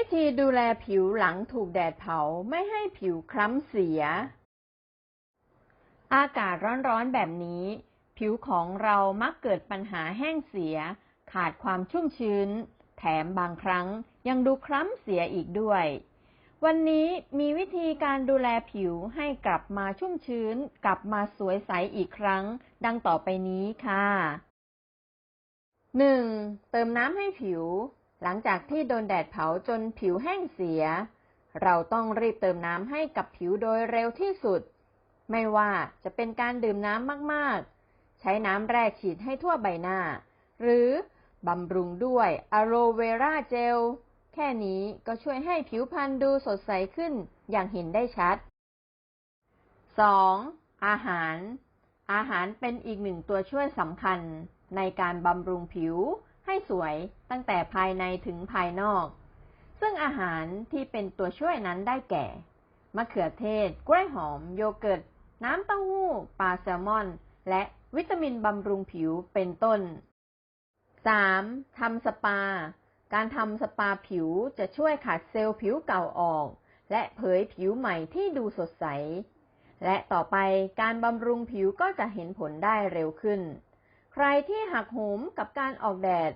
ิธีดูแลผิวหลังถูกแดดเผาไม่ให้ผิวคล้ำเสีย อากาศร้อนๆแบบนี้ ผิวของเรามักเกิดปัญหาแห้งเสีย ขาดความชุ่มชื้น แถมบางครั้งยังดูคล้ำเสียอีกด้วย วันนี้มีวิธีการดูแลผิวให้กลับมาชุ่มชื้น กลับมาสวยใสอีกครั้ง ดังต่อไปนี้ค่ะ 1. เติมน้ำให้ผิว หลังจากที่โดนแดดเผาจนผิวแห้งเสีย เราต้องรีบเติมน้ำให้กับผิวโดยเร็วที่สุด ไม่ว่าจะเป็นการดื่มน้ำมากๆ ใช้น้ำแร่ฉีดให้ทั่วใบหน้า หรือบำรุงด้วยอะโรเวราเจล แค่นี้ก็ช่วยให้ผิวพรรณดูสดใสขึ้นอย่างเห็นได้ชัด 2. อาหาร อาหารเป็นอีกหนึ่งตัวช่วยสำคัญในการบำรุงผิว ให้สวยตั้งแต่ภายในถึงภายนอก ซึ่งอาหารที่เป็นตัวช่วยนั้นได้แก่ มะเขือเทศ กล้วยหอม โยเกิร์ต น้ำเต้าหู้ ปลาแซลมอน และวิตามินบำรุงผิวเป็นต้น 3. ทำสปา การทำสปาผิวจะช่วยขัดเซลล์ผิวเก่าออก และเผยผิวใหม่ที่ดูสดใส และต่อไปการบำรุงผิวก็จะเห็นผลได้เร็วขึ้น ใครที่หักโหมกับการออกแดด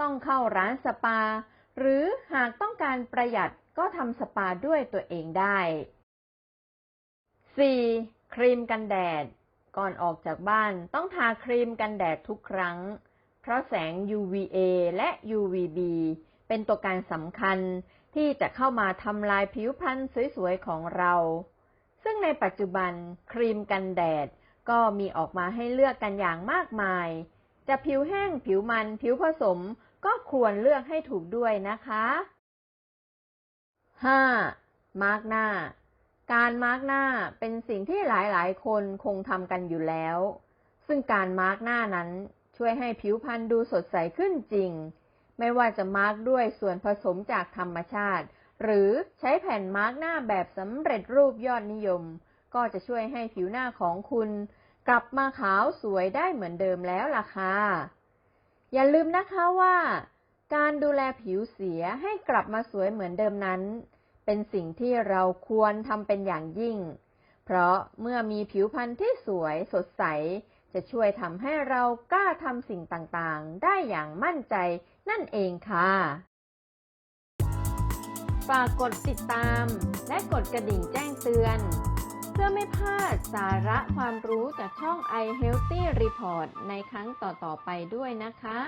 ต้องเข้าร้านสปา หรือหากต้องการประหยัดก็ทำสปาด้วยตัวเองได้ 4. ครีมกันแดด ก่อนออกจากบ้านต้องทาครีมกันแดดทุกครั้ง เพราะแสง UVA และ UVB เป็นตัวการสำคัญที่จะเข้ามาทำลายผิวพรรณสวยๆของเรา ซึ่งในปัจจุบันครีมกันแดด ก็มีออกมาให้เลือกกันอย่างมากมาย จะผิวแห้งผิวมันผิวผสมก็ควรเลือกให้ถูกด้วยนะคะ 5. มาร์กหน้า การมาร์กหน้าเป็นสิ่งที่หลายๆ คนคงทำกันอยู่แล้ว ซึ่งการมาร์กหน้านั้นช่วยให้ผิวพรรณดูสดใสขึ้นจริง ไม่ว่าจะมาร์กด้วยส่วนผสมจากธรรมชาติ หรือใช้แผ่นมาร์กหน้าแบบสำเร็จรูปยอดนิยม ก็จะช่วยให้ผิวหน้าของคุณกลับมาขาวสวยได้เหมือนเดิมแล้วล่ะค่ะ อย่าลืมนะคะว่า การดูแลผิวเสียให้กลับมาสวยเหมือนเดิมนั้น เป็นสิ่งที่เราควรทำเป็นอย่างยิ่ง เพราะเมื่อมีผิวพรรณที่สวยสดใส จะช่วยทำให้เรากล้าทำสิ่งต่างๆ ได้อย่างมั่นใจนั่นเองค่ะ ฝากกดติดตามและกดกระดิ่งแจ้งเตือน พื่อไม่พลาดสาระความรู้จากช่อง i Healthy Report ในครั้งต่อ ๆ ไปด้วยนะคะ